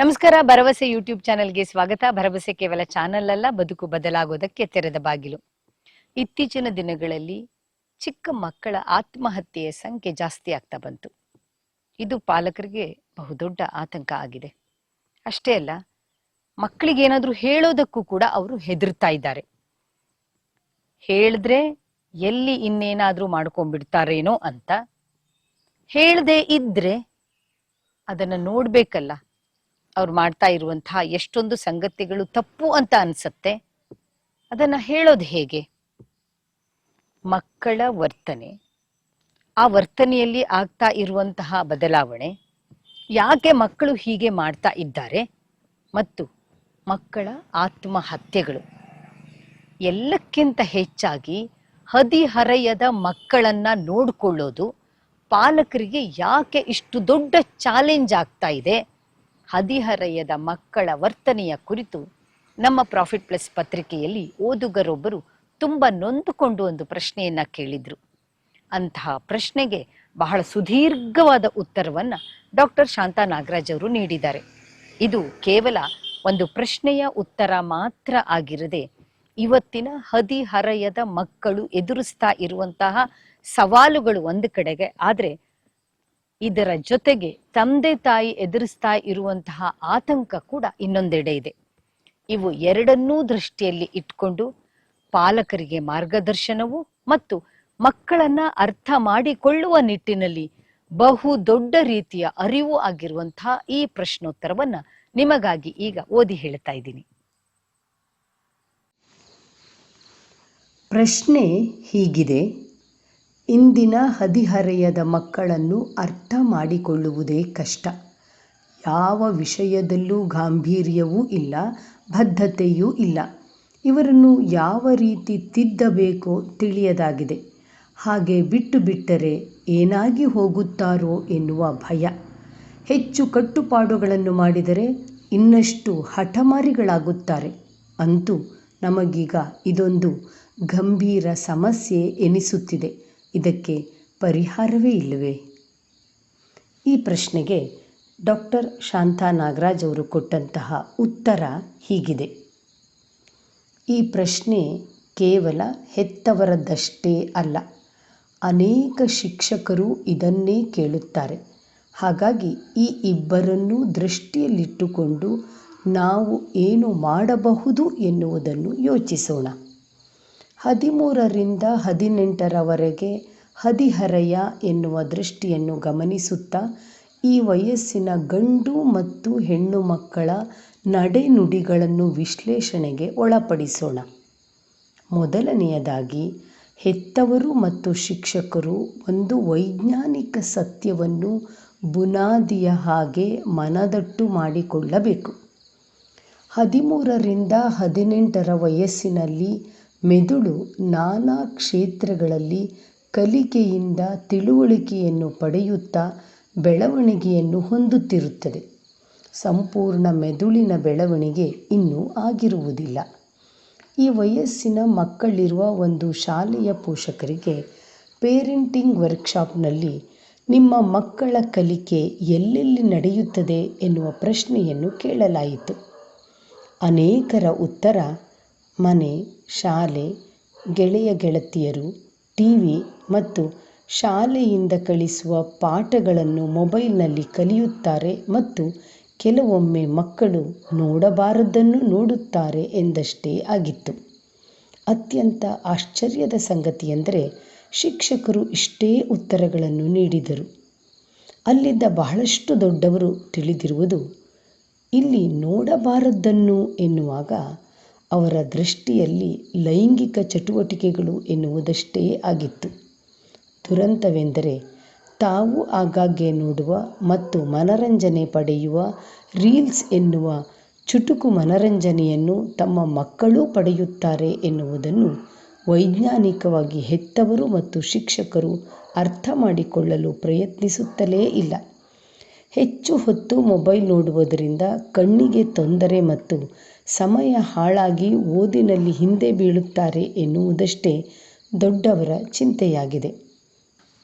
ನಮಸ್ಕಾರ, ಭರವಸೆ ಯೂಟ್ಯೂಬ್ ಚಾನೆಲ್ಗೆ ಸ್ವಾಗತ. ಭರವಸೆ ಕೇವಲ ಚಾನೆಲ್ ಅಲ್ಲ ಬದುಕು ಬದಲಾಗೋದಕ್ಕೆ ತೆರೆದ ಬಾಗಿಲು. ಇತ್ತೀಚಿನ ದಿನಗಳಲ್ಲಿ ಚಿಕ್ಕ ಮಕ್ಕಳ ಆತ್ಮಹತ್ಯೆಯ ಸಂಖ್ಯೆ ಜಾಸ್ತಿ ಆಗ್ತಾ ಬಂತು. ಇದು ಪಾಲಕರಿಗೆ ಬಹುದೊಡ್ಡ ಆತಂಕ ಆಗಿದೆ. ಅಷ್ಟೇ ಅಲ್ಲ, ಮಕ್ಕಳಿಗೆ ಏನಾದ್ರೂ ಹೇಳೋದಕ್ಕೂ ಕೂಡ ಅವರು ಹೆದರ್ತಾ ಇದ್ದಾರೆ. ಹೇಳಿದ್ರೆ ಎಲ್ಲಿ ಇನ್ನೇನಾದ್ರೂ ಮಾಡ್ಕೊಂಡ್ಬಿಡ್ತಾರೇನೋ ಅಂತ. ಹೇಳದೆ ಇದ್ರೆ ಅದನ್ನ ನೋಡ್ಬೇಕಲ್ಲ. ಅವ್ರು ಮಾಡ್ತಾ ಇರುವಂತಹ ಎಷ್ಟೊಂದು ಸಂಗತಿಗಳು ತಪ್ಪು ಅಂತ ಅನ್ಸತ್ತೆ. ಅದನ್ನ ಹೇಳೋದು ಹೇಗೆ? ಮಕ್ಕಳ ವರ್ತನೆ. ಆ ವರ್ತನೆಯಲ್ಲಿ ಆಗ್ತಾ ಇರುವಂತಹ ಬದಲಾವಣೆ. ಯಾಕೆ ಮಕ್ಕಳು ಹೀಗೆ ಮಾಡ್ತಾ ಇದ್ದಾರೆ? ಮತ್ತು ಮಕ್ಕಳ ಆತ್ಮಹತ್ಯೆಗಳು. ಎಲ್ಲಕ್ಕಿಂತ ಹೆಚ್ಚಾಗಿ ಹದಿಹರೆಯದ ಮಕ್ಕಳನ್ನ ನೋಡಿಕೊಳ್ಳೋದು ಪಾಲಕರಿಗೆ ಯಾಕೆ ಇಷ್ಟು ದೊಡ್ಡ ಚಾಲೆಂಜ್ ಆಗ್ತಾ ಇದೆ? ಹದಿಹರೆಯದ ಮಕ್ಕಳ ವರ್ತನೆಯ ಕುರಿತು ನಮ್ಮ ಪ್ರಾಫಿಟ್ ಪ್ಲಸ್ ಪತ್ರಿಕೆಯಲ್ಲಿ ಓದುಗರೊಬ್ಬರು ತುಂಬಾ ನೊಂದುಕೊಂಡು ಒಂದು ಪ್ರಶ್ನೆಯನ್ನ ಕೇಳಿದ್ರು. ಅಂತಹ ಪ್ರಶ್ನೆಗೆ ಬಹಳ ಸುದೀರ್ಘವಾದ ಉತ್ತರವನ್ನ ಡಾಕ್ಟರ್ ಶಾಂತಾ ನಾಗರಾಜ್ ಅವರು ನೀಡಿದ್ದಾರೆ. ಇದು ಕೇವಲ ಒಂದು ಪ್ರಶ್ನೆಯ ಉತ್ತರ ಮಾತ್ರ ಆಗಿರದೆ ಇವತ್ತಿನ ಹದಿಹರೆಯದ ಮಕ್ಕಳು ಎದುರಿಸ್ತಾ ಇರುವಂತಹ ಸವಾಲುಗಳು ಒಂದು ಕಡೆಗೆ, ಆದ್ರೆ ಇದರ ಜೊತೆಗೆ ತಂದೆ ತಾಯಿ ಎದುರಿಸ್ತಾ ಇರುವಂತಹ ಆತಂಕ ಕೂಡ ಇನ್ನೊಂದೆಡೆ ಇದೆ. ಇವು ಎರಡನ್ನೂ ದೃಷ್ಟಿಯಲ್ಲಿ ಇಟ್ಕೊಂಡು ಪಾಲಕರಿಗೆ ಮಾರ್ಗದರ್ಶನವು ಮತ್ತು ಮಕ್ಕಳನ್ನ ಅರ್ಥ ಮಾಡಿಕೊಳ್ಳುವ ನಿಟ್ಟಿನಲ್ಲಿ ಬಹು ದೊಡ್ಡ ರೀತಿಯ ಅರಿವು ಆಗಿರುವಂತಹ ಈ ಪ್ರಶ್ನೋತ್ತರವನ್ನ ನಿಮಗಾಗಿ ಈಗ ಓದಿ ಹೇಳ್ತಾ ಇದ್ದೀನಿ. ಪ್ರಶ್ನೆ ಹೀಗಿದೆ. ಇಂದಿನ ಹದಿಹರೆಯದ ಮಕ್ಕಳನ್ನು ಅರ್ಥ ಮಾಡಿಕೊಳ್ಳುವುದೇ ಕಷ್ಟ. ಯಾವ ವಿಷಯದಲ್ಲೂ ಗಾಂಭೀರ್ಯವೂ ಇಲ್ಲ, ಬದ್ಧತೆಯೂ ಇಲ್ಲ. ಇವರನ್ನು ಯಾವ ರೀತಿ ತಿದ್ದಬೇಕೋ ತಿಳಿಯದಾಗಿದೆ. ಹಾಗೆ ಬಿಟ್ಟು ಬಿಟ್ಟರೆ ಏನಾಗಿ ಹೋಗುತ್ತಾರೋ ಎನ್ನುವ ಭಯ. ಹೆಚ್ಚು ಕಟ್ಟುಪಾಡುಗಳನ್ನು ಮಾಡಿದರೆ ಇನ್ನಷ್ಟು ಹಠಮಾರಿಗಳಾಗುತ್ತಾರೆ. ಅಂತೂ ನಮಗೀಗ ಇದೊಂದು ಗಂಭೀರ ಸಮಸ್ಯೆ ಎನಿಸುತ್ತಿದೆ. ಇದಕ್ಕೆ ಪರಿಹಾರವೇ ಇಲ್ಲವೇ? ಈ ಪ್ರಶ್ನೆಗೆ ಡಾಕ್ಟರ್ ಶಾಂತಾ ನಾಗರಾಜ್ ಅವರು ಕೊಟ್ಟಂತಹ ಉತ್ತರ ಹೀಗಿದೆ. ಈ ಪ್ರಶ್ನೆ ಕೇವಲ ಹೆತ್ತವರದ್ದಷ್ಟೇ ಅಲ್ಲ, ಅನೇಕ ಶಿಕ್ಷಕರು ಇದನ್ನೇ ಕೇಳುತ್ತಾರೆ. ಹಾಗಾಗಿ ಈ ಇಬ್ಬರನ್ನೂ ದೃಷ್ಟಿಯಲ್ಲಿಟ್ಟುಕೊಂಡು ನಾವು ಏನು ಮಾಡಬಹುದು ಎನ್ನುವುದನ್ನು ಯೋಚಿಸೋಣ. ಹದಿಮೂರರಿಂದ ಹದಿನೆಂಟರವರೆಗೆ ಹದಿಹರೆಯ ಎನ್ನುವ ದೃಷ್ಟಿಯನ್ನು ಗಮನಿಸುತ್ತಾ, ಈ ವಯಸ್ಸಿನ ಗಂಡು ಮತ್ತು ಹೆಣ್ಣು ಮಕ್ಕಳ ನಡೆನುಡಿಗಳನ್ನು ವಿಶ್ಲೇಷಣೆಗೆ ಒಳಪಡಿಸೋಣ. ಮೊದಲನೆಯದಾಗಿ, ಹೆತ್ತವರು ಮತ್ತು ಶಿಕ್ಷಕರು ಒಂದು ವೈಜ್ಞಾನಿಕ ಸತ್ಯವನ್ನು ಬುನಾದಿಯ ಹಾಗೆ ಮನದಟ್ಟು ಮಾಡಿಕೊಳ್ಳಬೇಕು. ಹದಿಮೂರರಿಂದ ಹದಿನೆಂಟರ ವಯಸ್ಸಿನಲ್ಲಿ ಮೆದುಳು ನಾನಾ ಕ್ಷೇತ್ರಗಳಲ್ಲಿ ಕಲಿಕೆಯಿಂದ ತಿಳುವಳಿಕೆಯನ್ನು ಪಡೆಯುತ್ತಾ ಬೆಳವಣಿಗೆಯನ್ನು ಹೊಂದುತ್ತಿರುತ್ತದೆ. ಸಂಪೂರ್ಣ ಮೆದುಳಿನ ಬೆಳವಣಿಗೆ ಇನ್ನೂ ಆಗಿರುವುದಿಲ್ಲ. ಈ ವಯಸ್ಸಿನ ಮಕ್ಕಳಿರುವ ಒಂದು ಶಾಲೆಯ ಪೋಷಕರಿಗೆ ಪೇರೆಂಟಿಂಗ್ ವರ್ಕ್ಶಾಪ್ನಲ್ಲಿ ನಿಮ್ಮ ಮಕ್ಕಳ ಕಲಿಕೆ ಎಲ್ಲೆಲ್ಲಿ ನಡೆಯುತ್ತದೆ ಎನ್ನುವ ಪ್ರಶ್ನೆಯನ್ನು ಕೇಳಲಾಯಿತು. ಅನೇಕರ ಉತ್ತರ ಮನೆ, ಶಾಲೆ, ಗೆಳೆಯ ಗೆಳತಿಯರು, ಟಿವಿ ಮತ್ತು ಶಾಲೆಯಿಂದ ಕಳಿಸುವ ಪಾಠಗಳನ್ನು ಮೊಬೈಲ್ನಲ್ಲಿ ಕಲಿಯುತ್ತಾರೆ ಮತ್ತು ಕೆಲವೊಮ್ಮೆ ಮಕ್ಕಳು ನೋಡಬಾರದನ್ನು ನೋಡುತ್ತಾರೆ ಎಂದಷ್ಟೇ ಆಗಿತ್ತು. ಅತ್ಯಂತ ಆಶ್ಚರ್ಯದ ಸಂಗತಿಯೆಂದರೆ ಶಿಕ್ಷಕರು ಇಷ್ಟೇ ಉತ್ತರಗಳನ್ನು ನೀಡಿದರು. ಅಲ್ಲಿದ್ದ ಬಹಳಷ್ಟು ದೊಡ್ಡವರು ತಿಳಿದಿರುವುದು, ಇಲ್ಲಿ ನೋಡಬಾರದ್ದನ್ನು ಎನ್ನುವಾಗ ಅವರ ದೃಷ್ಟಿಯಲ್ಲಿ ಲೈಂಗಿಕ ಚಟುವಟಿಕೆಗಳು ಎನ್ನುವುದಷ್ಟೇ ಆಗಿತ್ತು. ದುರಂತವೆಂದರೆ ತಾವು ಆಗಾಗ್ಗೆ ನೋಡುವ ಮತ್ತು ಮನರಂಜನೆ ಪಡೆಯುವ ರೀಲ್ಸ್ ಎನ್ನುವ ಚುಟುಕು ಮನರಂಜನೆಯನ್ನು ತಮ್ಮ ಮಕ್ಕಳೂ ಪಡೆಯುತ್ತಾರೆ ಎನ್ನುವುದನ್ನು ವೈಜ್ಞಾನಿಕವಾಗಿ ಹೆತ್ತವರು ಮತ್ತು ಶಿಕ್ಷಕರು ಅರ್ಥ ಮಾಡಿಕೊಳ್ಳಲು ಪ್ರಯತ್ನಿಸುತ್ತಲೇ ಇಲ್ಲ. ಹೆಚ್ಚು ಹೊತ್ತು ಮೊಬೈಲ್ ನೋಡುವುದರಿಂದ ಕಣ್ಣಿಗೆ ತೊಂದರೆ ಮತ್ತು ಸಮಯ ಹಾಳಾಗಿ ಓದಿನಲ್ಲಿ ಹಿಂದೆ ಬೀಳುತ್ತಾರೆ ಎನ್ನುವುದಷ್ಟೇ ದೊಡ್ಡವರ ಚಿಂತೆಯಾಗಿದೆ.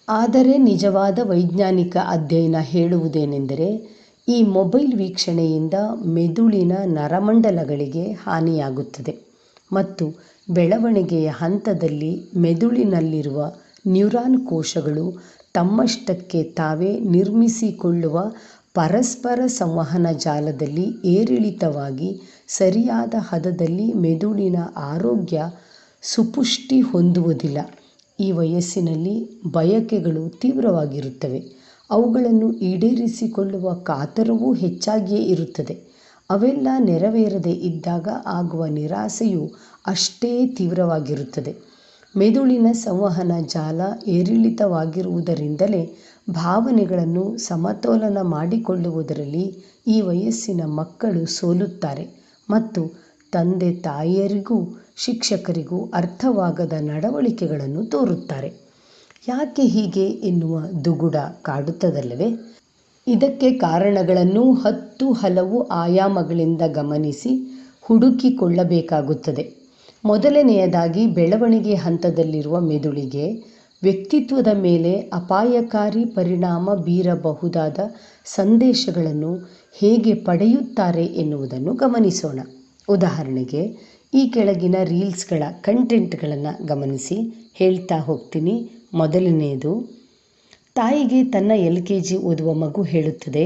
ಆದರೆ ನಿಜವಾದ ವೈಜ್ಞಾನಿಕ ಅಧ್ಯಯನ ಹೇಳುವುದೇನೆಂದರೆ, ಈ ಮೊಬೈಲ್ ವೀಕ್ಷಣೆಯಿಂದ ಮೆದುಳಿನ ನರಮಂಡಲಗಳಿಗೆ ಹಾನಿಯಾಗುತ್ತದೆ ಮತ್ತು ಬೆಳವಣಿಗೆಯ ಹಂತದಲ್ಲಿ ಮೆದುಳಿನಲ್ಲಿರುವ ನ್ಯೂರಾನ್ ಕೋಶಗಳು ತಮ್ಮಷ್ಟಕ್ಕೆ ತಾವೇ ನಿರ್ಮಿಸಿಕೊಳ್ಳುವ ಪರಸ್ಪರ ಸಂವಹನ ಜಾಲದಲ್ಲಿ ಏರಿಳಿತವಾಗಿ ಸರಿಯಾದ ಹದದಲ್ಲಿ ಮೆದುಳಿನ ಆರೋಗ್ಯ ಸುಪುಷ್ಟಿ ಹೊಂದುವುದಿಲ್ಲ. ಈ ವಯಸ್ಸಿನಲ್ಲಿ ಬಯಕೆಗಳು ತೀವ್ರವಾಗಿರುತ್ತವೆ. ಅವುಗಳನ್ನು ಈಡೇರಿಸಿಕೊಳ್ಳುವ ಕಾತರವೂ ಹೆಚ್ಚಾಗಿಯೇ ಇರುತ್ತದೆ. ಅವೆಲ್ಲ ನೆರವೇರದೆ ಇದ್ದಾಗ ಆಗುವ ನಿರಾಸೆಯು ಅಷ್ಟೇ ತೀವ್ರವಾಗಿರುತ್ತದೆ. ಮೆದುಳಿನ ಸಂವಹನ ಜಾಲ ಏರಿಳಿತವಾಗಿರುವುದರಿಂದಲೇ ಭಾವನೆಗಳನ್ನು ಸಮತೋಲನ ಮಾಡಿಕೊಳ್ಳುವುದರಲ್ಲಿ ಈ ವಯಸ್ಸಿನ ಮಕ್ಕಳು ಸೋಲುತ್ತಾರೆ. ಮತ್ತು ತಂದೆ ತಾಯಿಯರಿಗೂ ಶಿಕ್ಷಕರಿಗೂ ಅರ್ಥವಾಗದ ನಡವಳಿಕೆಗಳನ್ನು ತೋರುತ್ತಾರೆ. ಯಾಕೆ ಹೀಗೆ ಎನ್ನುವ ದುಗುಡ ಕಾಡುತ್ತದಲ್ಲವೇ? ಇದಕ್ಕೆ ಕಾರಣಗಳನ್ನು ಹತ್ತು ಹಲವು ಆಯಾಮಗಳಿಂದ ಗಮನಿಸಿ ಹುಡುಕಿಕೊಳ್ಳಬೇಕಾಗುತ್ತದೆ. ಮೊದಲನೆಯದಾಗಿ, ಬೆಳವಣಿಗೆ ಹಂತದಲ್ಲಿರುವ ಮೆದುಳಿಗೆ ವ್ಯಕ್ತಿತ್ವದ ಮೇಲೆ ಅಪಾಯಕಾರಿ ಪರಿಣಾಮ ಬೀರಬಹುದಾದ ಸಂದೇಶಗಳನ್ನು ಹೇಗೆ ಪಡೆಯುತ್ತಾರೆ ಎನ್ನುವುದನ್ನು ಗಮನಿಸೋಣ. ಉದಾಹರಣೆಗೆ, ಈ ಕೆಳಗಿನ ರೀಲ್ಸ್ಗಳ ಕಂಟೆಂಟ್ಗಳನ್ನು ಗಮನಿಸಿ ಹೇಳ್ತಾ ಹೋಗ್ತೀನಿ. ಮೊದಲನೆಯದು ತಾಯಿಗೆ ತನ್ನ ಎಲ್ ಕೆ ಜಿ ಓದುವ ಮಗು ಹೇಳುತ್ತದೆ,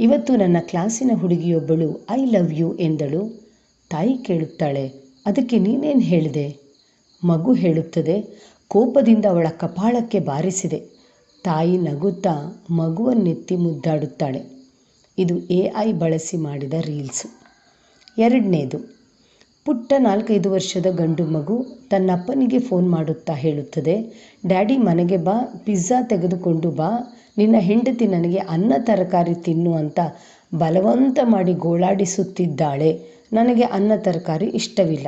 ಇವತ್ತು ನನ್ನ ಕ್ಲಾಸಿನ ಹುಡುಗಿಯೊಬ್ಬಳು ಐ ಲವ್ ಯು ಎಂದಳು. ತಾಯಿ ಕೇಳುತ್ತಾಳೆ, ಅದಕ್ಕೆ ನೀನೇನು ಹೇಳಿದೆ? ಮಗು ಹೇಳುತ್ತದೆ, ಕೋಪದಿಂದ ಅವಳ ಕಪಾಳಕ್ಕೆ ಬಾರಿಸಿದೆ. ತಾಯಿ ನಗುತ್ತಾ ಮಗುವನ್ನೆತ್ತಿ ಮುದ್ದಾಡುತ್ತಾಳೆ. ಇದು ಎ ಐ ಬಳಸಿ ಮಾಡಿದ ರೀಲ್ಸು. ಎರಡನೇದು, ಪುಟ್ಟ ನಾಲ್ಕೈದು ವರ್ಷದ ಗಂಡು ಮಗು ತನ್ನ ಅಪ್ಪನಿಗೆ ಫೋನ್ ಮಾಡುತ್ತಾ ಹೇಳುತ್ತದೆ, ಡ್ಯಾಡಿ ಮನೆಗೆ ಬಾ, ಪಿಜ್ಜಾ ತೆಗೆದುಕೊಂಡು ಬಾ, ನಿನ್ನ ಹೆಂಡತಿ ನನಗೆ ಅನ್ನ ತರಕಾರಿ ತಿನ್ನು ಅಂತ ಬಲವಂತ ಮಾಡಿ ಗೋಳಾಡಿಸುತ್ತಿದ್ದಾಳೆ. ನನಗೆ ಅನ್ನ ತರಕಾರಿ ಇಷ್ಟವಿಲ್ಲ.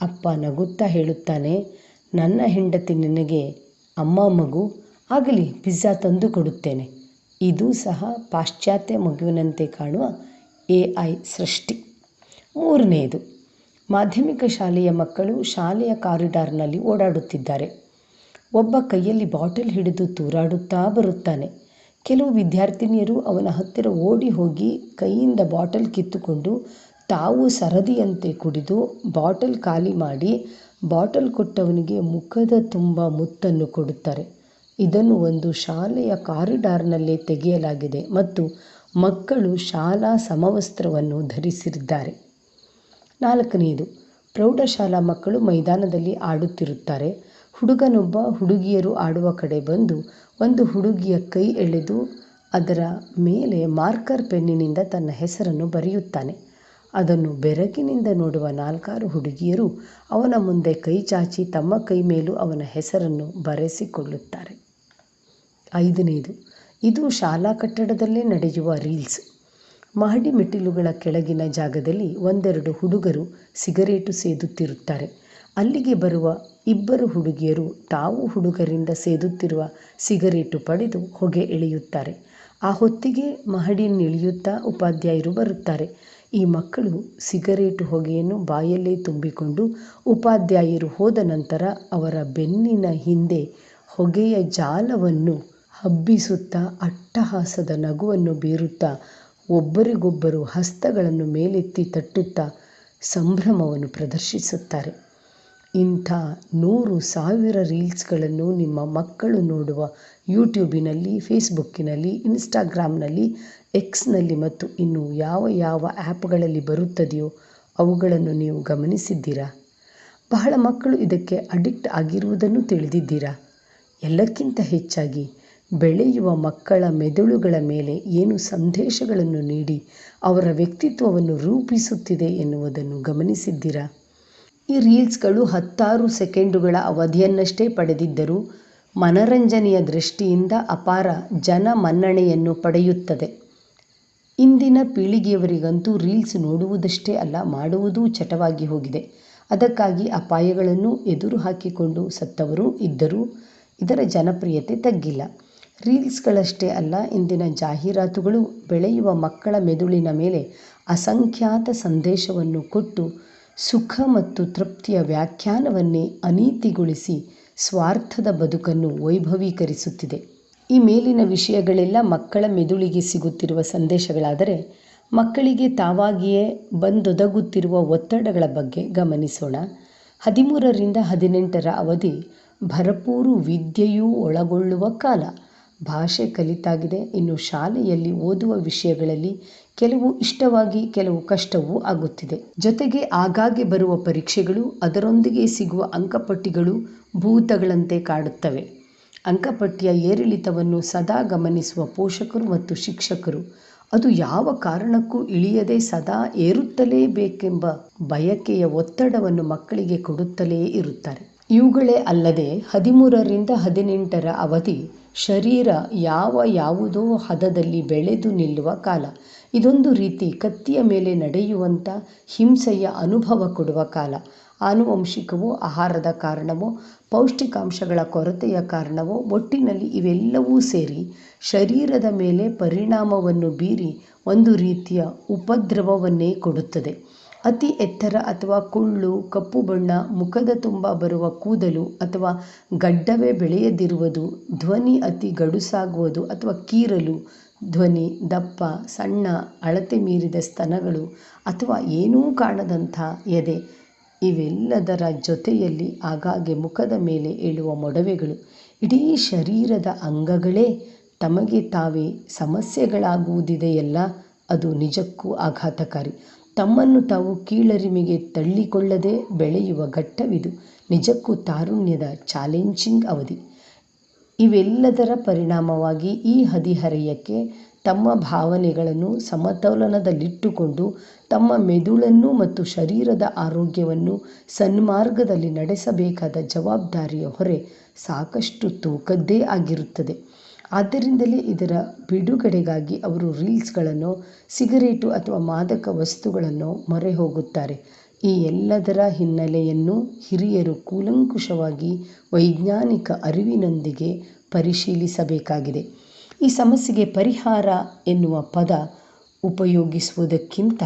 ಅಪ್ಪ ನಗುತ್ತಾ ಹೇಳುತ್ತಾನೆ, ನನ್ನ ಹೆಂಡತಿ ನಿನಗೆ ಅಮ್ಮ ಮಗು, ಆಗಲಿ ಪಿಜ್ಜಾ ತಂದು ಕೊಡುತ್ತೇನೆ. ಇದು ಸಹ ಪಾಶ್ಚಾತ್ಯ ಮಗುವಿನಂತೆ ಕಾಣುವ ಎ ಐ ಸೃಷ್ಟಿ. ಮೂರನೆಯದು ಮಾಧ್ಯಮಿಕ ಶಾಲೆಯ ಮಕ್ಕಳು ಶಾಲೆಯ ಕಾರಿಡಾರ್ನಲ್ಲಿ ಓಡಾಡುತ್ತಿದ್ದಾರೆ. ಒಬ್ಬ ಕೈಯಲ್ಲಿ ಬಾಟಲ್ ಹಿಡಿದು ತೂರಾಡುತ್ತಾ ಬರುತ್ತಾನೆ. ಕೆಲವು ವಿದ್ಯಾರ್ಥಿನಿಯರು ಅವನ ಹತ್ತಿರ ಓಡಿ ಹೋಗಿ ಕೈಯಿಂದ ಬಾಟಲ್ ಕಿತ್ತುಕೊಂಡು ತಾವು ಸರದಿಯಂತೆ ಕುಡಿದು ಬಾಟಲ್ ಖಾಲಿ ಮಾಡಿ ಬಾಟಲ್ ಕೊಟ್ಟವನಿಗೆ ಮುಖದ ತುಂಬ ಮುತ್ತನ್ನು ಕೊಡುತ್ತಾರೆ. ಇದನ್ನು ಒಂದು ಶಾಲೆಯ ಕಾರಿಡಾರ್ನಲ್ಲಿ ತೆಗೆಯಲಾಗಿದೆ ಮತ್ತು ಮಕ್ಕಳು ಶಾಲಾ ಸಮವಸ್ತ್ರವನ್ನು ಧರಿಸಿದ್ದಾರೆ. ನಾಲ್ಕನೆಯದು ಪ್ರೌಢಶಾಲಾ ಮಕ್ಕಳು ಮೈದಾನದಲ್ಲಿ ಆಡುತ್ತಿರುತ್ತಾರೆ. ಹುಡುಗನೊಬ್ಬ ಹುಡುಗಿಯರು ಆಡುವ ಕಡೆ ಬಂದು ಒಂದು ಹುಡುಗಿಯ ಕೈ ಎಳೆದು ಅದರ ಮೇಲೆ ಮಾರ್ಕರ್ ಪೆನ್ನಿನಿಂದ ತನ್ನ ಹೆಸರನ್ನು ಬರೆಯುತ್ತಾನೆ. ಅದನ್ನು ಬೆರಗಿನಿಂದ ನೋಡುವ ನಾಲ್ಕಾರು ಹುಡುಗಿಯರು ಅವನ ಮುಂದೆ ಕೈ ಚಾಚಿ ತಮ್ಮ ಕೈ ಮೇಲೂ ಅವನ ಹೆಸರನ್ನು ಬರೆಸಿಕೊಳ್ಳುತ್ತಾರೆ. ಐದನೆಯದು ಇದು ಶಾಲಾ ಕಟ್ಟಡದಲ್ಲೇ ನಡೆಯುವ ರೀಲ್ಸ್. ಮಹಡಿ ಮೆಟ್ಟಿಲುಗಳ ಕೆಳಗಿನ ಜಾಗದಲ್ಲಿ ಒಂದೆರಡು ಹುಡುಗರು ಸಿಗರೇಟು ಸೇದುತ್ತಿರುತ್ತಾರೆ. ಅಲ್ಲಿಗೆ ಬರುವ ಇಬ್ಬರು ಹುಡುಗಿಯರು ತಾವು ಹುಡುಗರಿಂದ ಸೇದುತ್ತಿರುವ ಸಿಗರೇಟು ಪಡೆದು ಹೊಗೆ ಎಳೆಯುತ್ತಾರೆ. ಆ ಹೊತ್ತಿಗೆ ಮಹಡಿಯನ್ನಿಳಿಯುತ್ತಾ ಉಪಾಧ್ಯಾಯರು ಬರುತ್ತಾರೆ. ಈ ಮಕ್ಕಳು ಸಿಗರೇಟು ಹೊಗೆಯನ್ನು ಬಾಯಲ್ಲೇ ತುಂಬಿಕೊಂಡು ಉಪಾಧ್ಯಾಯರು ಹೋದ ನಂತರ ಅವರ ಬೆನ್ನಿನ ಹಿಂದೆ ಹೊಗೆಯ ಜಾಲವನ್ನು ಹಬ್ಬಿಸುತ್ತಾ ಅಟ್ಟಹಾಸದ ನಗುವನ್ನು ಬೀರುತ್ತಾ ಒಬ್ಬರಿಗೊಬ್ಬರು ಹಸ್ತಗಳನ್ನು ಮೇಲೆತ್ತಿ ತಟ್ಟುತ್ತಾ ಸಂಭ್ರಮವನ್ನು ಪ್ರದರ್ಶಿಸುತ್ತಾರೆ. ಇಂಥ ನೂರು ಸಾವಿರ ರೀಲ್ಸ್ಗಳನ್ನು ನಿಮ್ಮ ಮಕ್ಕಳು ನೋಡುವ ಯೂಟ್ಯೂಬಿನಲ್ಲಿ, ಫೇಸ್ಬುಕ್ಕಿನಲ್ಲಿ, ಇನ್ಸ್ಟಾಗ್ರಾಮ್ನಲ್ಲಿ, ಎಕ್ಸ್ನಲ್ಲಿ ಮತ್ತು ಇನ್ನು ಯಾವ ಯಾವ ಆ್ಯಪ್ಗಳಲ್ಲಿ ಬರುತ್ತದೆಯೋ ಅವುಗಳನ್ನು ನೀವು ಗಮನಿಸಿದ್ದೀರಾ? ಬಹಳ ಮಕ್ಕಳು ಇದಕ್ಕೆ ಅಡಿಕ್ಟ್ ಆಗಿರುವುದನ್ನು ತಿಳಿದಿದ್ದೀರಾ? ಎಲ್ಲಕ್ಕಿಂತ ಹೆಚ್ಚಾಗಿ ಬೆಳೆಯುವ ಮಕ್ಕಳ ಮೆದುಳುಗಳ ಮೇಲೆ ಏನು ಸಂದೇಶಗಳನ್ನು ನೀಡಿ ಅವರ ವ್ಯಕ್ತಿತ್ವವನ್ನು ರೂಪಿಸುತ್ತಿದೆ ಎನ್ನುವುದನ್ನು ಗಮನಿಸಿದ್ದೀರಾ? ಈ ರೀಲ್ಸ್ಗಳು ಹತ್ತಾರು ಸೆಕೆಂಡುಗಳ ಅವಧಿಯನ್ನಷ್ಟೇ ಪಡೆದಿದ್ದರೂ ಮನರಂಜನೆಯ ದೃಷ್ಟಿಯಿಂದ ಅಪಾರ ಜನ ಮನ್ನಣೆಯನ್ನು ಪಡೆಯುತ್ತದೆ. ಇಂದಿನ ಪೀಳಿಗೆಯವರಿಗಂತೂ ರೀಲ್ಸ್ ನೋಡುವುದಷ್ಟೇ ಅಲ್ಲ, ಮಾಡುವುದೂ ಚಟವಾಗಿ ಹೋಗಿದೆ. ಅದಕ್ಕಾಗಿ ಅಪಾಯಗಳನ್ನು ಎದುರು ಹಾಕಿಕೊಂಡು ಸತ್ತವರೂ ಇದ್ದರೂ ಇದರ ಜನಪ್ರಿಯತೆ ತಗ್ಗಿಲ್ಲ. ರೀಲ್ಸ್ಗಳಷ್ಟೇ ಅಲ್ಲ, ಇಂದಿನ ಜಾಹೀರಾತುಗಳು ಬೆಳೆಯುವ ಮಕ್ಕಳ ಮೆದುಳಿನ ಮೇಲೆ ಅಸಂಖ್ಯಾತ ಸಂದೇಶವನ್ನು ಕೊಟ್ಟು ಸುಖ ಮತ್ತು ತೃಪ್ತಿಯ ವ್ಯಾಖ್ಯಾನವನ್ನೇ ಅನೀತಿಗೊಳಿಸಿ ಸ್ವಾರ್ಥದ ಬದುಕನ್ನು ವೈಭವೀಕರಿಸುತ್ತಿದೆ. ಈ ಮೇಲಿನ ವಿಷಯಗಳೆಲ್ಲ ಮಕ್ಕಳ ಮೆದುಳಿಗೆ ಸಿಗುತ್ತಿರುವ ಸಂದೇಶಗಳಾದರೆ ಮಕ್ಕಳಿಗೆ ತಾವಾಗಿಯೇ ಬಂದೊದಗುತ್ತಿರುವ ಒತ್ತಡಗಳ ಬಗ್ಗೆ ಗಮನಿಸೋಣ. ಹದಿಮೂರರಿಂದ ಹದಿನೆಂಟರ ಅವಧಿ ಭರಪೂರು ವಿದ್ಯೆಯೂ ಒಳಗೊಳ್ಳುವ ಕಾಲ. ಭಾಷೆ ಕಲಿತಾಗಿದೆ. ಇನ್ನು ಶಾಲೆಯಲ್ಲಿ ಓದುವ ವಿಷಯಗಳಲ್ಲಿ ಕೆಲವು ಇಷ್ಟವಾಗಿ ಕೆಲವು ಕಷ್ಟವೂ ಆಗುತ್ತಿದೆ. ಜೊತೆಗೆ ಆಗಾಗ್ಗೆ ಬರುವ ಪರೀಕ್ಷೆಗಳು, ಅದರೊಂದಿಗೆ ಸಿಗುವ ಅಂಕಪಟ್ಟಿಗಳು ಭೂತಗಳಂತೆ ಕಾಡುತ್ತವೆ. ಅಂಕಪಟ್ಟಿಯ ಏರಿಳಿತವನ್ನು ಸದಾ ಗಮನಿಸುವ ಪೋಷಕರು ಮತ್ತು ಶಿಕ್ಷಕರು, ಅದು ಯಾವ ಕಾರಣಕ್ಕೂ ಇಳಿಯದೆ ಸದಾ ಏರುತ್ತಲೇ ಬೇಕೆಂಬ ಬಯಕೆಯ ಒತ್ತಡವನ್ನು ಮಕ್ಕಳಿಗೆ ಕೊಡುತ್ತಲೇ ಇರುತ್ತಾರೆ. ಇವುಗಳೇ ಅಲ್ಲದೆ ಹದಿಮೂರರಿಂದ ಹದಿನೆಂಟರ ಅವಧಿ ಶರೀರ ಯಾವ ಯಾವುದೋ ಹದದಲ್ಲಿ ಬೆಳೆದು ನಿಲ್ಲುವ ಕಾಲ. ಇದೊಂದು ರೀತಿ ಕತ್ತಿಯ ಮೇಲೆ ನಡೆಯುವಂಥ ಹಿಂಸೆಯ ಅನುಭವ ಕೊಡುವ ಕಾಲ. ಆನುವಂಶಿಕವೋ ಆಹಾರದ ಕಾರಣವೋ ಪೌಷ್ಟಿಕಾಂಶಗಳ ಕೊರತೆಯ ಕಾರಣವೋ ಒಟ್ಟಿನಲ್ಲಿ ಇವೆಲ್ಲವೂ ಸೇರಿ ಶರೀರದ ಮೇಲೆ ಪರಿಣಾಮವನ್ನು ಬೀರಿ ಒಂದು ರೀತಿಯ ಉಪದ್ರವವನ್ನೇ ಕೊಡುತ್ತದೆ. ಅತಿ ಎತ್ತರ ಅಥವಾ ಕುಳ್ಳು, ಕಪ್ಪು ಬಣ್ಣ, ಮುಖದ ತುಂಬ ಬರುವ ಕೂದಲು ಅಥವಾ ಗಡ್ಡವೇ ಬೆಳೆಯದಿರುವುದು, ಧ್ವನಿ ಅತಿ ಗಡುಸಾಗುವುದು ಅಥವಾ ಕೀರಲು, ಧ್ವನಿ, ದಪ್ಪ, ಸಣ್ಣ, ಅಳತೆ ಮೀರಿದ ಸ್ತನಗಳು ಅಥವಾ ಏನೂ ಕಾಣದಂಥ ಎದೆ, ಇವೆಲ್ಲದರ ಜೊತೆಯಲ್ಲಿ ಆಗಾಗ್ಗೆ ಮುಖದ ಮೇಲೆ ಏಳುವ ಮೊಡವೆಗಳು. ಇಡೀ ಶರೀರದ ಅಂಗಗಳೇ ತಮಗೆ ತಾವೇ ಸಮಸ್ಯೆಗಳಾಗುವುದಿದೆಯಲ್ಲ, ಅದು ನಿಜಕ್ಕೂ ಆಘಾತಕಾರಿ. ತಮ್ಮನ್ನು ತಾವು ಕೀಳರಿಮೆಗೆ ತಳ್ಳಿಕೊಳ್ಳದೆ ಬೆಳೆಯುವ ಘಟ್ಟವಿದು. ನಿಜಕ್ಕೂ ತಾರುಣ್ಯದ ಚಾಲೆಂಜಿಂಗ್ ಅವಧಿ. ಇವೆಲ್ಲದರ ಪರಿಣಾಮವಾಗಿ ಈ ಹದಿಹರೆಯಕ್ಕೆ ತಮ್ಮ ಭಾವನೆಗಳನ್ನು ಸಮತೋಲನದಲ್ಲಿಟ್ಟುಕೊಂಡು ತಮ್ಮ ಮೆದುಳನ್ನು ಮತ್ತು ಶರೀರದ ಆರೋಗ್ಯವನ್ನು ಸನ್ಮಾರ್ಗದಲ್ಲಿ ನಡೆಸಬೇಕಾದ ಜವಾಬ್ದಾರಿಯ ಹೊರೆ ಸಾಕಷ್ಟು ತೂಕದ್ದೇ ಆಗಿರುತ್ತದೆ. ಆದ್ದರಿಂದಲೇ ಇದರ ಬಿಡುಗಡೆಗಾಗಿ ಅವರು ರೀಲ್ಸ್ಗಳನ್ನು, ಸಿಗರೇಟು ಅಥವಾ ಮಾದಕ ವಸ್ತುಗಳನ್ನು ಮೊರೆ ಹೋಗುತ್ತಾರೆ ಈ ಎಲ್ಲದರ ಹಿನ್ನೆಲೆಯನ್ನು ಹಿರಿಯರು ಕೂಲಂಕುಷವಾಗಿ ವೈಜ್ಞಾನಿಕ ಅರಿವಿನೊಂದಿಗೆ ಪರಿಶೀಲಿಸಬೇಕಾಗಿದೆ. ಈ ಸಮಸ್ಯೆಗೆ ಪರಿಹಾರ ಎನ್ನುವ ಪದ ಉಪಯೋಗಿಸುವುದಕ್ಕಿಂತ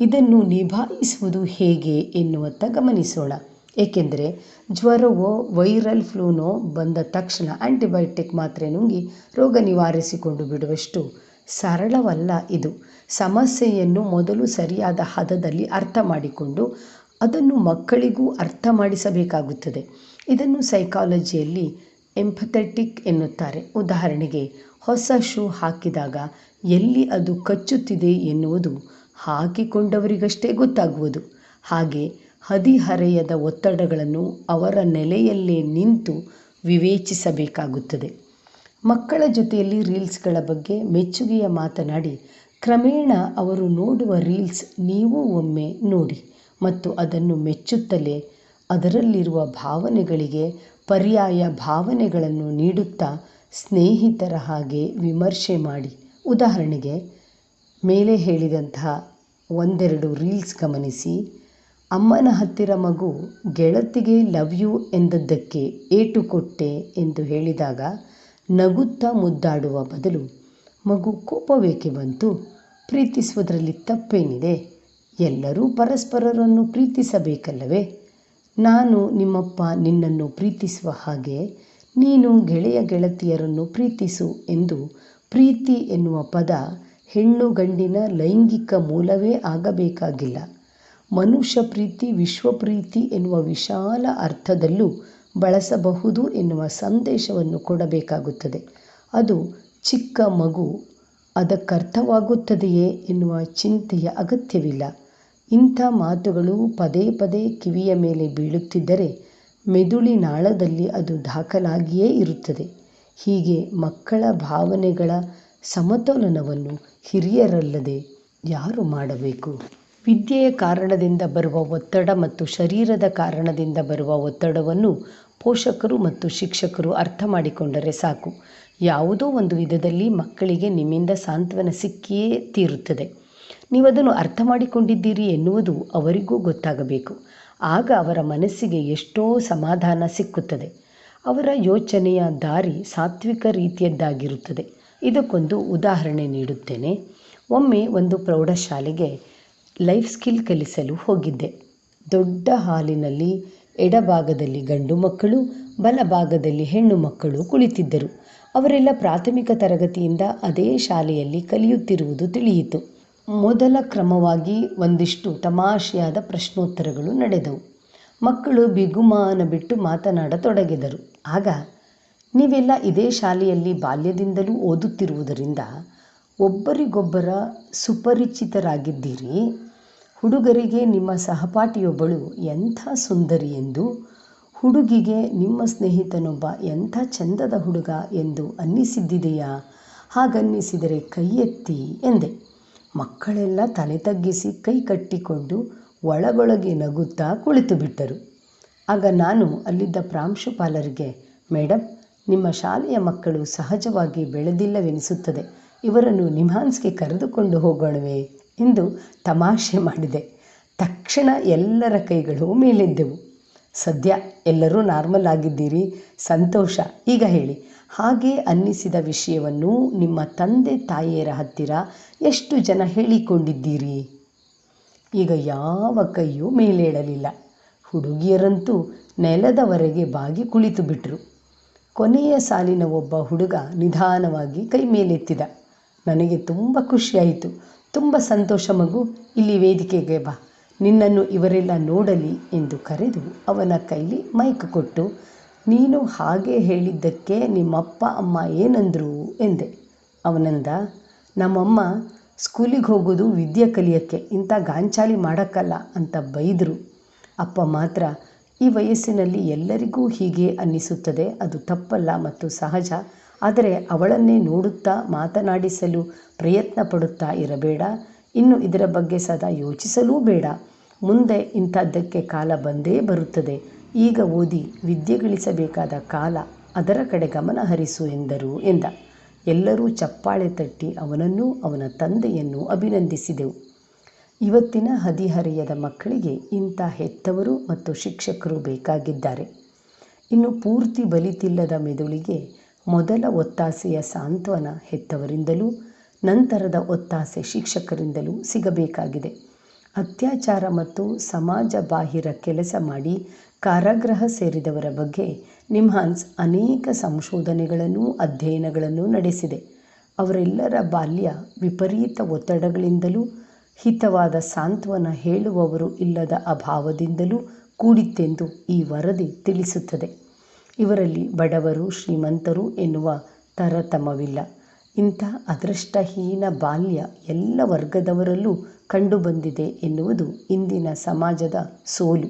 ಇದನ್ನು ನಿಭಾಯಿಸುವುದು ಹೇಗೆ ಎನ್ನುವತ್ತ ಗಮನಿಸೋಣ. ಏಕೆಂದರೆ ಜ್ವರವೋ, ವೈರಲ್ ಫ್ಲೂನೋ ಬಂದ ತಕ್ಷಣ ಆ್ಯಂಟಿಬಯೋಟಿಕ್ ಮಾತ್ರೆ ನುಂಗಿ ರೋಗ ನಿವಾರಿಸಿಕೊಂಡು ಬಿಡುವಷ್ಟು ಸರಳವಲ್ಲ ಇದು. ಸಮಸ್ಯೆಯನ್ನು ಮೊದಲು ಸರಿಯಾದ ಹದದಲ್ಲಿ ಅರ್ಥ ಮಾಡಿಕೊಂಡು ಅದನ್ನು ಮಕ್ಕಳಿಗೂ ಅರ್ಥ ಮಾಡಿಸಬೇಕಾಗುತ್ತದೆ. ಇದನ್ನು ಸೈಕಾಲಜಿಯಲ್ಲಿ ಎಂಪಥೆಟಿಕ್ ಎನ್ನುತ್ತಾರೆ. ಉದಾಹರಣೆಗೆ, ಹೊಸ ಶೂ ಹಾಕಿದಾಗ ಎಲ್ಲಿ ಅದು ಕಚ್ಚುತ್ತಿದೆ ಎನ್ನುವುದು ಹಾಕಿಕೊಂಡವರಿಗಷ್ಟೇ ಗೊತ್ತಾಗುವುದು. ಹಾಗೆ ಹದಿಹರೆಯದ ಒತ್ತಡಗಳನ್ನು ಅವರ ನೆಲೆಯಲ್ಲೇ ನಿಂತು ವಿವೇಚಿಸಬೇಕಾಗುತ್ತದೆ. ಮಕ್ಕಳ ಜೊತೆಯಲ್ಲಿ ರೀಲ್ಸ್ಗಳ ಬಗ್ಗೆ ಮೆಚ್ಚುಗೆಯ ಮಾತನಾಡಿ, ಕ್ರಮೇಣ ಅವರು ನೋಡುವ ರೀಲ್ಸ್ ನೀವು ಒಮ್ಮೆ ನೋಡಿ ಮತ್ತು ಅದನ್ನು ಮೆಚ್ಚುತ್ತಲೇ ಅದರಲ್ಲಿರುವ ಭಾವನೆಗಳಿಗೆ ಪರ್ಯಾಯ ಭಾವನೆಗಳನ್ನು ನೀಡುತ್ತಾ ಸ್ನೇಹಿತರ ಹಾಗೆ ವಿಮರ್ಶೆ ಮಾಡಿ. ಉದಾಹರಣೆಗೆ, ಮೇಲೆ ಹೇಳಿದಂತಹ ಒಂದೆರಡು ರೀಲ್ಸ್ ಗಮನಿಸಿ. ಅಮ್ಮನ ಹತ್ತಿರ ಮಗು, ಗೆಳತಿಗೆ ಲವ್ ಯು ಎಂದದ್ದಕ್ಕೆ ಏಟು ಕೊಟ್ಟೆ ಎಂದು ಹೇಳಿದಾಗ ನಗುತ್ತಾ ಮುದ್ದಾಡುವ ಬದಲು ಮಗು ಕೋಪವೇಕೆ ಬಂತು? ಪ್ರೀತಿಸುವುದರಲ್ಲಿ ತಪ್ಪೇನಿದೆ? ಎಲ್ಲರೂ ಪರಸ್ಪರರನ್ನು ಪ್ರೀತಿಸಬೇಕಲ್ಲವೇ? ನಾನು ನಿಮ್ಮಪ್ಪ ನಿನ್ನನ್ನು ಪ್ರೀತಿಸುವ ಹಾಗೆ ನೀನು ಗೆಳೆಯ ಗೆಳತಿಯರನ್ನು ಪ್ರೀತಿಸು ಎಂದು ಪ್ರೀತಿ ಎನ್ನುವ ಪದ ಹೆಣ್ಣು ಗಂಡಿನ ಲೈಂಗಿಕ ಮೂಲವೇ ಆಗಬೇಕಾಗಿಲ್ಲ. ಮನುಷ್ಯ ಪ್ರೀತಿ, ವಿಶ್ವ ಪ್ರೀತಿ ಎನ್ನುವ ವಿಶಾಲ ಅರ್ಥದಲ್ಲೂ ಬಳಸಬಹುದು ಎನ್ನುವ ಸಂದೇಶವನ್ನು ಕೊಡಬೇಕಾಗುತ್ತದೆ. ಅದು ಚಿಕ್ಕ ಮಗು ಅದಕ್ಕರ್ಥವಾಗುತ್ತದೆಯೇ ಎನ್ನುವ ಚಿಂತೆಯ ಅಗತ್ಯವಿಲ್ಲ. ಇಂಥ ಮಾತುಗಳು ಪದೇ ಪದೇ ಕಿವಿಯ ಮೇಲೆ ಬೀಳುತ್ತಿದ್ದರೆ ಮೆದುಳಿನಾಳದಲ್ಲಿ ಅದು ದಾಖಲಾಗಿಯೇ ಇರುತ್ತದೆ. ಹೀಗೆ ಮಕ್ಕಳ ಭಾವನೆಗಳ ಸಮತೋಲನವನ್ನು ಹಿರಿಯರಲ್ಲದೆ ಯಾರು ಮಾಡಬೇಕು? ವಿದ್ಯೆಯ ಕಾರಣದಿಂದ ಬರುವ ಒತ್ತಡ ಮತ್ತು ಶರೀರದ ಕಾರಣದಿಂದ ಬರುವ ಒತ್ತಡವನ್ನು ಪೋಷಕರು ಮತ್ತು ಶಿಕ್ಷಕರು ಅರ್ಥ ಮಾಡಿಕೊಂಡರೆ ಸಾಕು. ಯಾವುದೋ ಒಂದು ವಿಧದಲ್ಲಿ ಮಕ್ಕಳಿಗೆ ನಿಮ್ಮಿಂದ ಸಾಂತ್ವನ ಸಿಕ್ಕಿಯೇ ತೀರುತ್ತದೆ. ನೀವು ಅದನ್ನು ಅರ್ಥ ಮಾಡಿಕೊಂಡಿದ್ದೀರಿ ಎನ್ನುವುದು ಅವರಿಗೂ ಗೊತ್ತಾಗಬೇಕು. ಆಗ ಅವರ ಮನಸ್ಸಿಗೆ ಎಷ್ಟೋ ಸಮಾಧಾನ ಸಿಕ್ಕುತ್ತದೆ. ಅವರ ಯೋಚನೆಯ ದಾರಿ ಸಾತ್ವಿಕ ರೀತಿಯದ್ದಾಗಿರುತ್ತದೆ. ಇದಕ್ಕೊಂದು ಉದಾಹರಣೆ ನೀಡುತ್ತೇನೆ. ಒಮ್ಮೆ ಒಂದು ಪ್ರೌಢಶಾಲೆಗೆ ಲೈಫ್ ಸ್ಕಿಲ್ ಕಲಿಸಲು ಹೋಗಿದ್ದೆ. ದೊಡ್ಡ ಹಾಲಿನಲ್ಲಿ ಎಡಭಾಗದಲ್ಲಿ ಗಂಡು ಮಕ್ಕಳು, ಬಲಭಾಗದಲ್ಲಿ ಹೆಣ್ಣು ಮಕ್ಕಳು ಕುಳಿತಿದ್ದರು. ಅವರೆಲ್ಲ ಪ್ರಾಥಮಿಕ ತರಗತಿಯಿಂದ ಅದೇ ಶಾಲೆಯಲ್ಲಿ ಕಲಿಯುತ್ತಿರುವುದು ತಿಳಿಯಿತು. ಮೊದಲ ಕ್ರಮವಾಗಿ ಒಂದಿಷ್ಟು ತಮಾಷೆಯಾದ ಪ್ರಶ್ನೋತ್ತರಗಳು ನಡೆದವು. ಮಕ್ಕಳು ಬಿಗುಮಾನ ಬಿಟ್ಟು ಮಾತನಾಡತೊಡಗಿದರು. ಆಗ, ನೀವೆಲ್ಲ ಇದೇ ಶಾಲೆಯಲ್ಲಿ ಬಾಲ್ಯದಿಂದಲೂ ಓದುತ್ತಿರುವುದರಿಂದ ಒಬ್ಬರಿಗೊಬ್ಬರ ಸುಪರಿಚಿತರಾಗಿದ್ದೀರಿ. ಹುಡುಗರಿಗೆ ನಿಮ್ಮ ಸಹಪಾಠಿಯೊಬ್ಬಳು ಎಂಥ ಸುಂದರಿ ಎಂದು, ಹುಡುಗಿಗೆ ನಿಮ್ಮ ಸ್ನೇಹಿತನೊಬ್ಬ ಎಂಥ ಚಂದದ ಹುಡುಗ ಎಂದು ಅನ್ನಿಸಿದ್ದಿದೆಯಾ? ಹಾಗನ್ನಿಸಿದರೆ ಕೈ ಎತ್ತಿ ಎಂದೆ. ಮಕ್ಕಳೆಲ್ಲ ತಲೆ ತಗ್ಗಿಸಿ ಕೈ ಕಟ್ಟಿಕೊಂಡು ಒಳಗೊಳಗೆ ನಗುತ್ತಾ ಕುಳಿತು ಬಿಟ್ಟರು. ಆಗ ನಾನು ಅಲ್ಲಿದ್ದ ಪ್ರಾಂಶುಪಾಲರಿಗೆ ಮೇಡಮ್ ನಿಮ್ಮ ಶಾಲೆಯ ಮಕ್ಕಳು ಸಹಜವಾಗಿ ಬೆಳೆದಿಲ್ಲವೆನಿಸುತ್ತದೆ. ಇವರನ್ನು ನಿಮ್ಹಾನ್ಸ್ಗೆ ಕರೆದುಕೊಂಡು ಹೋಗೋಣವೇ? ಎಂದು ತಮಾಷೆ ಮಾಡಿದೆ. ತಕ್ಷಣ ಎಲ್ಲರ ಕೈಗಳು ಮೇಲೆದ್ದೆವು. ಸದ್ಯ ಎಲ್ಲರೂ ನಾರ್ಮಲ್ ಆಗಿದ್ದೀರಿ. ಸಂತೋಷ. ಈಗ ಹೇಳಿ, ಹಾಗೆ ಅನ್ನಿಸಿದ ವಿಷಯವನ್ನು ನಿಮ್ಮ ತಂದೆ ತಾಯಿಯರ ಹತ್ತಿರ ಎಷ್ಟು ಜನ ಹೇಳಿಕೊಂಡಿದ್ದೀರಿ? ಈಗ ಯಾವ ಕೈಯೂ ಮೇಲೇಳಲಿಲ್ಲ. ಹುಡುಗಿಯರಂತೂ ನೆಲದವರೆಗೆ ಬಾಗಿ ಕುಳಿತು ಬಿಟ್ರು. ಕೊನೆಯ ಸಾಲಿನ ಒಬ್ಬ ಹುಡುಗ ನಿಧಾನವಾಗಿ ಕೈ ಮೇಲೆತ್ತಿದ. ನನಗೆ ತುಂಬ ಖುಷಿಯಾಯಿತು. ತುಂಬ ಸಂತೋಷ ಮಗು, ಇಲ್ಲಿ ವೇದಿಕೆಗೆ ಬಾ. ನಿನ್ನನ್ನು ಇವರೆಲ್ಲ ನೋಡಲಿ ಎಂದು ಕರೆದು ಅವನ ಕೈಲಿ ಮೈಕ್ ಕೊಟ್ಟು, ನೀನು ಹಾಗೆ ಹೇಳಿದ್ದಕ್ಕೆ ನಿಮ್ಮಪ್ಪ, ಅಮ್ಮ ಏನಂದ್ರು ಎಂದೆ. ಅವನಂದ, ನಮ್ಮಮ್ಮ ಸ್ಕೂಲಿಗೆ ಹೋಗೋದು ವಿದ್ಯೆ ಕಲಿಯೋಕ್ಕೆ ಇಂಥ ಗಾಂಚಾಲಿ ಮಾಡೋಕ್ಕಲ್ಲ ಅಂತ ಬೈದರು. ಅಪ್ಪ ಮಾತ್ರ, ಈ ವಯಸ್ಸಿನಲ್ಲಿ ಎಲ್ಲರಿಗೂ ಹೀಗೆ ಅನ್ನಿಸುತ್ತದೆ, ಅದು ತಪ್ಪಲ್ಲ ಮತ್ತು ಸಹಜ. ಆದರೆ ಅವಳನ್ನೇ ನೋಡುತ್ತಾ ಮಾತನಾಡಿಸಲು ಪ್ರಯತ್ನ ಇರಬೇಡ. ಇನ್ನು ಇದರ ಬಗ್ಗೆ ಸದಾ ಯೋಚಿಸಲೂ ಬೇಡ. ಮುಂದೆ ಇಂಥದ್ದಕ್ಕೆ ಕಾಲ ಬಂದೇ ಬರುತ್ತದೆ. ಈಗ ಓದಿ ವಿದ್ಯೆ ಗಳಿಸಬೇಕಾದ ಕಾಲ ಅದರ ಕಡೆ ಗಮನ ಹರಿಸು ಎಂದರು ಎಂದ. ಎಲ್ಲರೂ ಚಪ್ಪಾಳೆ ತಟ್ಟಿ ಅವನನ್ನೂ ಅವನ ತಂದೆಯನ್ನು ಅಭಿನಂದಿಸಿದೆವು. ಇವತ್ತಿನ ಹದಿಹರೆಯದ ಮಕ್ಕಳಿಗೆ ಇಂಥ ಹೆತ್ತವರು ಮತ್ತು ಶಿಕ್ಷಕರು ಬೇಕಾಗಿದ್ದಾರೆ. ಇನ್ನು ಪೂರ್ತಿ ಬಲಿತಿಲ್ಲದ ಮೆದುಳಿಗೆ ಮೊದಲ ಒತ್ತಾಸೆಯ ಸಾಂತ್ವನ ಹೆತ್ತವರಿಂದಲೂ, ನಂತರದ ಒತ್ತಾಸೆ ಶಿಕ್ಷಕರಿಂದಲೂ ಸಿಗಬೇಕಾಗಿದೆ. ಅತ್ಯಾಚಾರ ಮತ್ತು ಸಮಾಜ ಬಾಹಿರ ಕೆಲಸ ಮಾಡಿ ಕಾರಾಗೃಹ ಸೇರಿದವರ ಬಗ್ಗೆ ನಿಮ್ಹಾನ್ಸ್ ಅನೇಕ ಸಂಶೋಧನೆಗಳನ್ನು ಅಧ್ಯಯನಗಳನ್ನು ನಡೆಸಿದೆ. ಅವರೆಲ್ಲರ ಬಾಲ್ಯ ವಿಪರೀತ ಒತ್ತಡಗಳಿಂದಲೂ, ಹಿತವಾದ ಸಾಂತ್ವನ ಹೇಳುವವರು ಇಲ್ಲದ ಅಭಾವದಿಂದಲೂ ಕೂಡಿತ್ತೆಂದು ಈ ವರದಿ ತಿಳಿಸುತ್ತದೆ. ಇವರಲ್ಲಿ ಬಡವರು ಶ್ರೀಮಂತರು ಎನ್ನುವ ತರತಮವಿಲ್ಲ ಇಂಥ ಅದೃಷ್ಟಹೀನ ಬಾಲ್ಯ ಎಲ್ಲ ವರ್ಗದವರಲ್ಲೂ ಕಂಡುಬಂದಿದೆ ಎನ್ನುವುದು ಇಂದಿನ ಸಮಾಜದ ಸೋಲು.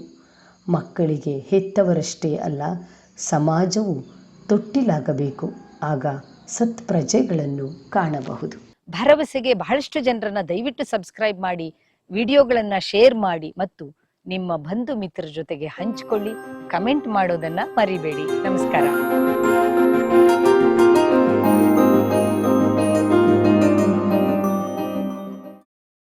ಮಕ್ಕಳಿಗೆ ಹೆತ್ತವರಷ್ಟೇ ಅಲ್ಲ, ಸಮಾಜವು ತೊಟ್ಟಿಲಾಗಬೇಕು. ಆಗ ಸತ್ಪ್ರಜೆಗಳನ್ನು ಕಾಣಬಹುದು. ಭರವಸೆಗೆ ಬಹಳಷ್ಟು ಜನರನ್ನ ದಯವಿಟ್ಟು ಸಬ್ಸ್ಕ್ರೈಬ್ ಮಾಡಿ, ವಿಡಿಯೋಗಳನ್ನು ಶೇರ್ ಮಾಡಿ ಮತ್ತು ನಿಮ್ಮ ಬಂಧು ಮಿತ್ರರ ಜೊತೆಗೆ ಹಂಚಿಕೊಳ್ಳಿ. ಕಮೆಂಟ್ ಮಾಡೋದನ್ನ ಮರಿಬೇಡಿ. ನಮಸ್ಕಾರ.